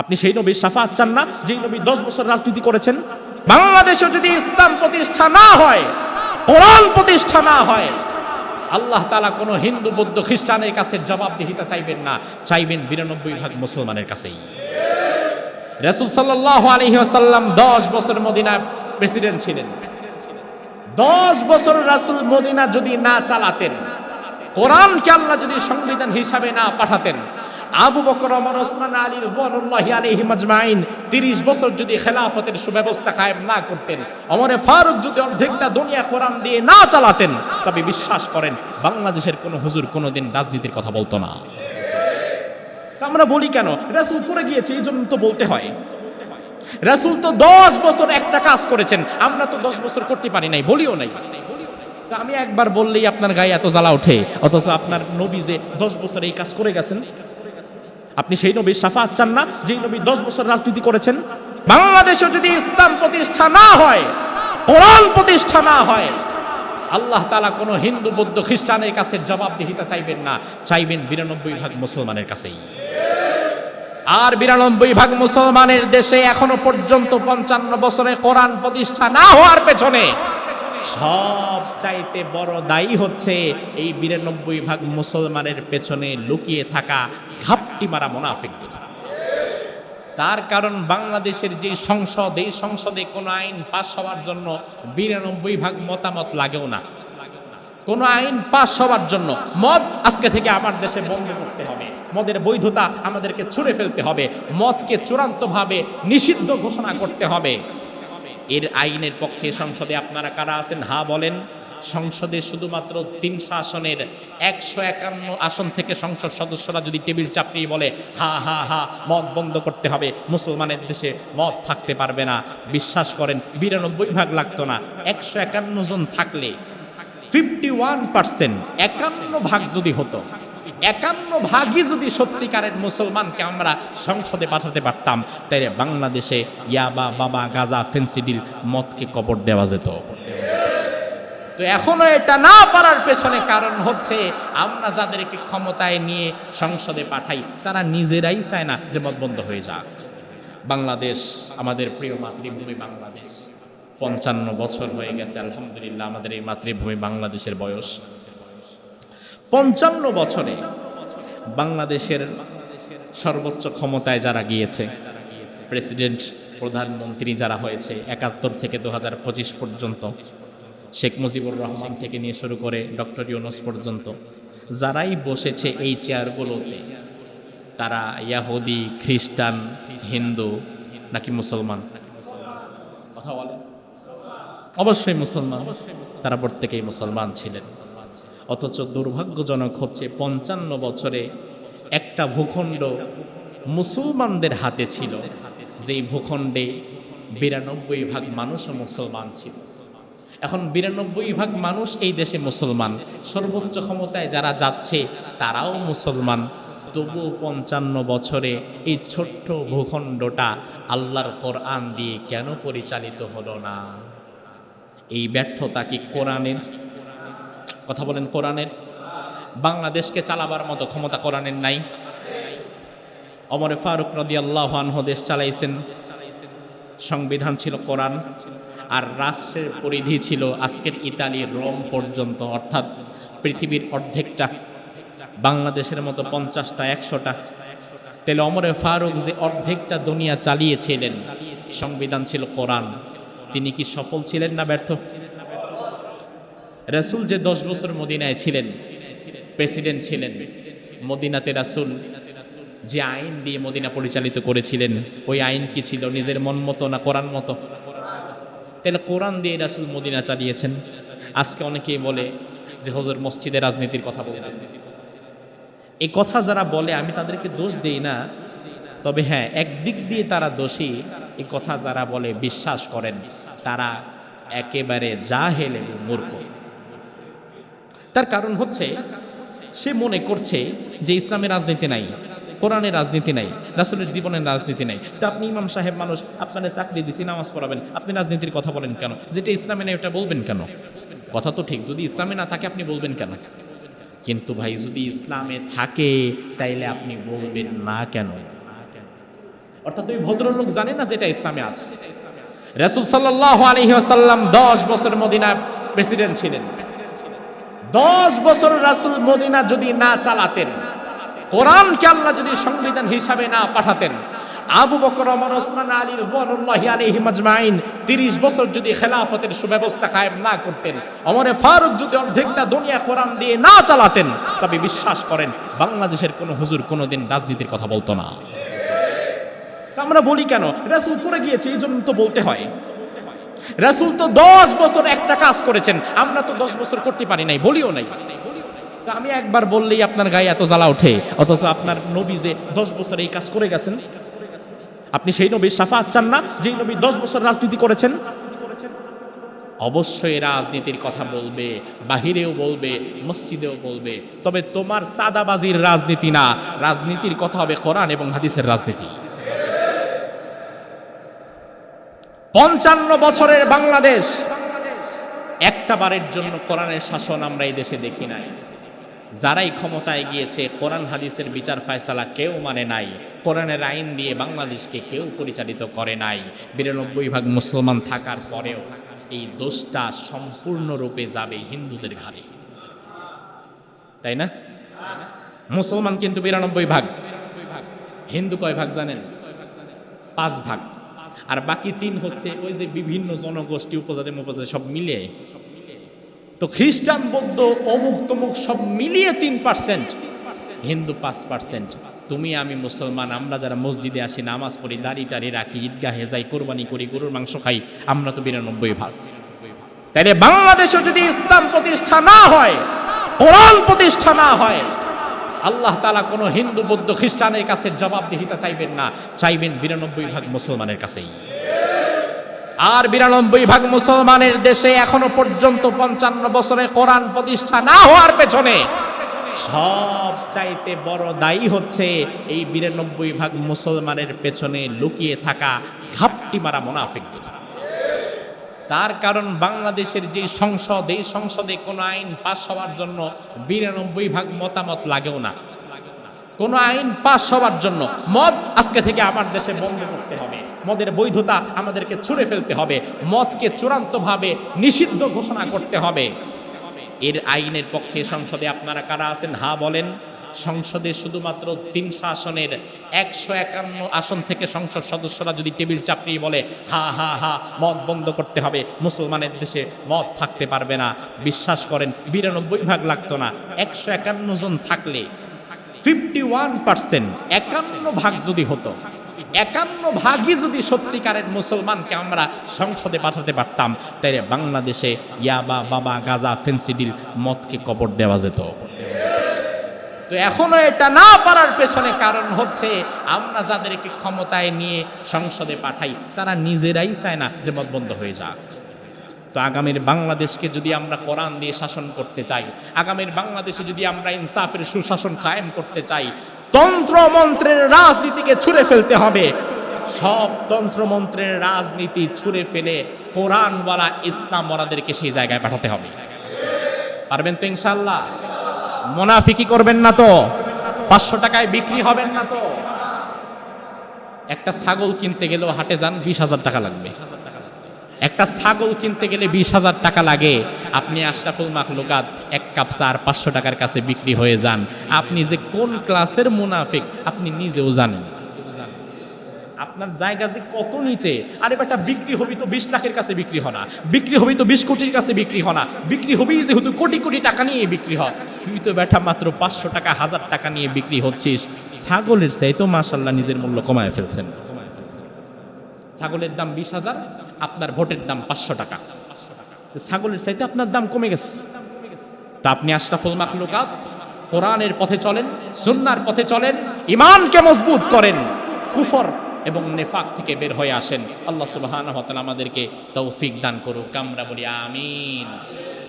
আপনি সেই নবীর সাফাত চান না, যেই নবী দশ বছর রাজনীতি করেছেন। বাংলাদেশে যদি ইসলাম প্রতিষ্ঠা না হয়, কোরআন প্রতিষ্ঠা না হয়, আল্লাহ তালা কোনো হিন্দু, বৌদ্ধ, খ্রিস্টানের কাছে জবাবদিহিতা চাইবেন না, চাইবেন বিরানব্বই ভাগ মুসলমানের কাছেই। রাসূল সাল্লাল্লাহু আলাইহি ওয়াসাল্লাম 10 বছর মদিনা প্রেসিডেন্ট ছিলেন। 10 বছর রাসূল মদিনা যদি না চালাতেন, কোরআনকে আল্লাহ যদি সংবিধান হিসাবে না পাঠাতেন আবু বকর, ওমর, ওসমান, আলী রাদিয়াল্লাহু আলাইহিম আজমাইন 30 বছর যদি খেলাফতের সুব্যবস্থা কায়েম না করতেন, ওমরে ফারুক যদি অর্ধেকটা দুনিয়া কোরআন দিয়ে না চালাতেন, তবে বিশ্বাস করেন বাংলাদেশের কোনো হুজুর কোনোদিন রাজনীতির কথা বলতো না। আমরা বলি কেন? রাসূল করে গিয়েছে এই জন্য তো বলতে হয়। রাসূল তো দশ বছর একটা কাজ করেছেন, আমরা তো দশ বছর করতে পারি নাই, বলিও নাই। আমি একবার বললেই আপনার গায়ে এত জ্বালা ওঠে, অথচ আপনার নবী যে দশ বছর এই কাজ করে গেছেন আপনি সেই নবীর সাফাত চান না, যেই নবী দশ বছর রাজনীতি করেছেন। বাংলাদেশে যদি ইসলাম প্রতিষ্ঠা না হয়, কোরআন প্রতিষ্ঠা না হয়, আল্লাহ তালা কোনো হিন্দু, বৌদ্ধ, খ্রিস্টানের কাছে জবাবদিহিতা চাইবেন না। চাইবেন বিরানব্বই ভাগ মুসলমানের কাছেই। আর বিরানব্বই ভাগ মুসলমানের দেশে এখনও পর্যন্ত পঞ্চান্ন বছরে কোরআন প্রতিষ্ঠা না হওয়ার পেছনে সব চাইতে বড় দায়ী হচ্ছে এই বিরানব্বই ভাগ মুসলমানের পেছনে লুকিয়ে থাকা ঘাপটি মারা মোনাফিকদের তার কারণ বাংলাদেশের যে সংসদ, এই সংসদে কোনো আইন পাশ হওয়ার জন্য বিরানব্বই ভাগ মতামত লাগেও না। কোনো আইন পাশ হওয়ার জন্য মদ আজকে থেকে আমার দেশে বন্ধ করতে হবে। মদের বৈধতা আমাদেরকে ছুঁড়ে ফেলতে হবে। মদকে চূড়ান্তভাবে নিষিদ্ধ ঘোষণা করতে হবে। এর আইনের পক্ষে সংসদে আপনারা কারা আছেন? হা, বলেন। সংসদে শুধুমাত্র তিনশো আসনের একশো একান্ন আসন থেকে সংসদ সদস্যরা যদি টেবিল চাপড়িয়ে বলে, হা হা হা, মদ বন্ধ করতে হবে, মুসলমানের দেশে মদ থাকতে পারবে না। বিশ্বাস করেন, বিরানব্বই ভাগ লাগতো না। একশো একান্ন জন থাকলে ফিফটি ওয়ান পার্সেন্ট একান্ন ভাগ যদি হতো। একান্ন ভাগই যদি সত্যিকারের মুসলমানকে আমরা সংসদে পাঠাতে পারতাম, তাইলে বাংলাদেশে ইয়াবা বাবা গাজা ফেন্সিডিল মদকে কবর দেওয়া যেত। তো এখনও এটা না পারার পেছনে কারণ হচ্ছে আমরা যাদেরকে ক্ষমতায় নিয়ে সংসদে পাঠাই, তারা নিজেরাই চায় না যে মত বন্ধ হয়ে যাক। বাংলাদেশ, আমাদের প্রিয় মাতৃভূমি বাংলাদেশ। পঞ্চান্ন বছর হয়ে গেছে, আলহামদুলিল্লাহ, আমাদের এই মাতৃভূমি বাংলাদেশের বয়স। পঞ্চান্ন বছরে বাংলাদেশের সর্বোচ্চ ক্ষমতায় যারা গিয়েছে, প্রেসিডেন্ট, প্রধানমন্ত্রী যারা হয়েছে, একাত্তর থেকে দু পঁচিশ পর্যন্ত, শেখ মুজিবুর রহমান থেকে নিয়ে শুরু করে ডক্টর ইউনুস পর্যন্ত, যারাই বসেছে এই চেয়ারগুলোতে, তারা ইয়াহুদি, খ্রিস্টান, হিন্দু নাকি মুসলমান? কথা বলে অবশ্যই মুসলমান। তারা প্রত্যেকেই মুসলমান ছিলেন। অথচ দুর্ভাগ্যজনক হচ্ছে পঞ্চান্ন বছরে একটা ভূখণ্ড মুসলমানদের হাতে ছিল, যেই ভূখণ্ডে বিরানব্বই ভাগ মানুষও মুসলমান ছিল। এখন বিরানব্বই ভাগ মানুষ এই দেশে মুসলমান। সর্বোচ্চ ক্ষমতায় যারা যাচ্ছে, তারাও মুসলমান। তবু পঞ্চান্ন বছরে এই ছোট্ট ভূখণ্ডটা আল্লাহর কোরআন দিয়ে কেন পরিচালিত হলো না? এই ব্যর্থতা কি কোরআনের কথা বলেন কোরআনের। বাংলাদেশকে চালাবার মতো ক্ষমতা কোরআনের নাই। অমরে ফারুক নদী আল্লাহ দেশ চালাইছেন। সংবিধান ছিল কোরআন। আর রাষ্ট্রের পরিধি ছিল আজকের ইতালি, রোম পর্যন্ত। অর্থাৎ পৃথিবীর অর্ধেকটা। বাংলাদেশের মতো পঞ্চাশটা, একশোটা। তাহলে অমরে ফারুক যে অর্ধেকটা দুনিয়া চালিয়েছিলেন, সংবিধান ছিল কোরআন। তিনি কি সফল ছিলেন না ব্যর্থ? রাসূল যে দশ বছর মদিনায় ছিলেন প্রেসিডেন্ট ছিলেন, মদিনাতে রাসূল যে আইন দিয়ে মদিনা পরিচালিত করেছিলেন, ওই আইন কি ছিল? নিজের মন মতো না কোরআন মতো? তাহলে কোরআন দিয়ে রাসূল মদিনা চালিয়েছেন। আজকে অনেকেই বলে যে, হজর, মসজিদে রাজনীতির কথা বলে এই কথা যারা বলে, আমি তাদেরকে দোষ দেই না। তবে হ্যাঁ একদিক দিয়ে তারা দোষী। এই কথা যারা বলে, বিশ্বাস করেন, তারা একেবারে জাহেল এবং মূর্খ। তার কারণ হচ্ছে, সে মনে করছে যে ইসলামের রাজনীতি নাই, কোরআনের রাজনীতি নাই, রাসুলের জীবনের রাজনীতি নাই। তো আপনি ইমাম সাহেব মানুষ, আপনারা চাকরি দিছি, নামাজ পড়াবেন, আপনি রাজনীতির কথা বলেন কেন? যেটা ইসলামে নেই, ওটা বলবেন কেন? কথা তো ঠিক, যদি ইসলামে না থাকে, আপনি বলবেন কেন? কিন্তু ভাই, যদি ইসলামে থাকে, তাইলে আপনি বলবেন না কেন? অর্থাৎ ওই ভদ্রলোক জানে না যেটা ইসলামে আছে। রাসূল সাল্লাল্লাহু আলাইহি দশ 10 বছর মদিনা প্রেসিডেন্ট ছিলেন। দশ বছর রাসূল মদিনা যদি না চালাতেন, কোরআনকে আল্লাহ যদি সংবিধান হিসাবে না পাঠাতেন, আবু বকর, ওমর, ওসমান, আলী রাদিয়াল্লাহু আলাইহিম আজমাইন 30 বছর যদি খেলাফতের সুব্যবস্থা কায়েম না করতেন অমরে ফারুক যদি অর্ধেকটা দুনিয়া কোরআন দিয়ে না চালাতেন, তবে বিশ্বাস করেন বাংলাদেশের কোনো হুজুর কোনোদিন রাজনীতির কথা বলতো না। আমরা বলি কেন? রাসূল করে গিয়েছে, এই জন্য তো বলতে হয়। রাসূল তো দশ বছর একটা কাজ করেছেন। আমরা তো দশ বছর করতে পারি নাই, বলিও নাই। আমি একবার বললেই আপনার গায়ে এত জ্বালা ওঠে, অথচ আপনার নবী যে দশ বছর এই কাজ করে গেছেন, আপনি সেই নবীর সাফাত চান না, যেই নবী দশ বছর রাজনীতি করেছেন। অবশ্যই রাজনীতির কথা বলবে, বাহিরেও বলবে, মসজিদেও বলবে, তবে তোমার সাদাবাজির রাজনীতি না। রাজনীতির কথা হবে কোরআন এবং হাদিসের রাজনীতি। পঞ্চান্ন বছরের বাংলাদেশ। একটা বারের জন্য কোরআনের শাসন আমরা এই দেশে দেখি নাই। যারাই ক্ষমতায় গিয়েছে, কোরআন হাদিসের বিচার ফায়সালা কেউ মানে নাই। কোরআনের আইন দিয়ে বাংলাদেশকে কেউ পরিচালিত করে নাই। বিরানব্বই ভাগ মুসলমান থাকার পরেও এই দোষটা সম্পূর্ণরূপে যাবে হিন্দুদের ঘাড়ে। তাই না? মুসলমান কিন্তু বিরানব্বই ভাগ। হিন্দু কয় ভাগ জানেন? পাঁচ ভাগ। আর বাকি তিন হচ্ছে ওই যে বিভিন্ন জনগোষ্ঠী, উপজাতি উপজাতি সব মিলে তো খ্রিস্টান, বৌদ্ধ, অমুক তমুক সব মিলিয়ে তিন পার্সেন্ট। হিন্দু পাঁচ পার্সেন্ট। তুমি, আমি মুসলমান, আমরা যারা মসজিদে আসি, নামাজ পড়ি, দাড়ি টাড়ি রাখি, ঈদগাহে যাই, কোরবানি করি, গরুর মাংস খাই, আমরা তো বিরানব্বই ভাগ। তাইলে বাংলাদেশে যদি ইসলাম প্রতিষ্ঠা না হয়, কোরআন প্রতিষ্ঠা না হয় আল্লাহ তালা কোনো হিন্দু, বৌদ্ধ, খ্রিস্টানের কাছে জবাবদিহিতা চাইবেন না। চাইবেন বিরানব্বই ভাগ মুসলমানের কাছেই। আর বিরানব্বই ভাগ মুসলমানের দেশে এখনও পর্যন্ত পঞ্চান্ন বছরে কোরআন প্রতিষ্ঠা না হওয়ার পেছনে সব চাইতে বড় দায়ী হচ্ছে এই বিরানব্বই ভাগ মুসলমানের পেছনে লুকিয়ে থাকা ঘাপটি মারা মোনাফিকদের। তার কারণ বাংলাদেশের যে সংসদ, এই সংসদে কোনো আইন পাশ হওয়ার জন্য বিরানব্বই ভাগ মতামত লাগেও না। কোন আইন পাশ হওয়ার জন্য মদ আজকে থেকে আমার দেশে বন্ধ করতে হবে। মদের বৈধতা আমাদেরকে ছুঁড়ে ফেলতে হবে। মদকে চূড়ান্তভাবে নিষিদ্ধ ঘোষণা করতে হবে। এর আইনের পক্ষে সংসদে আপনারা কারা আছেন? হা বলেন। সংসদে শুধুমাত্র তিনশো আসনের একশো একান্ন আসন থেকে সংসদ সদস্যরা যদি টেবিল চাপড়িয়ে বলে, হা হা হা, মদ বন্ধ করতে হবে, মুসলমানের দেশে মদ থাকতে পারবে না। বিশ্বাস করেন, বিরানব্বই ভাগ লাগতো না। একশো একান্ন জন থাকলে ফিফটি ওয়ান পার্সেন্ট একান্ন ভাগ যদি হতো, একান্ন ভাগই যদি সত্যিকারের মুসলমানকে আমরা সংসদে পাঠাতে পারতাম, তাইলে বাংলাদেশে ইয়াবা, বাবা, গাজা ফেন্সিডিল মদকে কবর দেওয়া যেত। তো এখনও এটা না পারার পেছনে কারণ হচ্ছে আমরা যাদেরকে ক্ষমতায় নিয়ে সংসদে পাঠাই, তারা নিজেরাই চায় না যে মত বন্ধ হয়ে যাক। তো আগামীর বাংলাদেশকে যদি আমরা কোরআন দিয়ে শাসন করতে চাই, আগামীর বাংলাদেশে যদি আমরা ইনসাফের সুশাসন কায়েম করতে চাই, তন্ত্রমন্ত্রের রাজনীতিকে ছুঁড়ে ফেলতে হবে। সব তন্ত্রমন্ত্রের রাজনীতি ছুঁড়ে ফেলে কোরআনওয়ালা ইসলামওয়ালাদেরকে সেই জায়গায় পাঠাতে হবে। পারবেন তো ইনশাল্লাহ মোনাফিকি করবেন না তো? পাঁচশো টাকায় বিক্রি হবেন না তো? একটা ছাগল কিনতে গেলেও হাটে যান, বিশ হাজার টাকা লাগবে। একটা ছাগল কিনতে গেলে বিশ হাজার টাকা লাগে। আপনি আশরাফুল মাখলুকাত এক কাপ চার পাঁচশো টাকার কাছে বিক্রি হয়ে যান। আপনি যে কোন ক্লাসের মুনাফিক, আপনি নিজেও জানেন। আপনার জায়গা যে কত নিচে, আরে বেটা বিক্রি হবি তো বিশ লাখের কাছে বিক্রি হয় না, বিক্রি হবি তো বিশ কোটির কাছে বিক্রি হয় না, বিক্রি হবি যেহেতু কোটি কোটি টাকা নিয়ে বিক্রি হয়। তুই তো বেটা মাত্র পাঁচশো টাকা, হাজার টাকা নিয়ে বিক্রি হচ্ছিস। ছাগলের চাইতো মাসাল্লাহ নিজের মূল্য কমায় ফেলছেন। ছাগলের দাম বিশ হাজার, আপনার ভোটের দাম পাঁচশো টাকা। তো ছাগলের চাইতে আপনার দাম কমে গেছে। তা আপনি আশরাফুল মাখলুকাত, কোরআনের পথে চলেন, সুন্নার পথে চলেন ইমানকে মজবুত করেন, কুফর এবং নেফাক থেকে বের হয়ে আসেন। আল্লাহ সুবাহ আমাদেরকে তৌফিক দান করুক। আমরা বলি আমিন।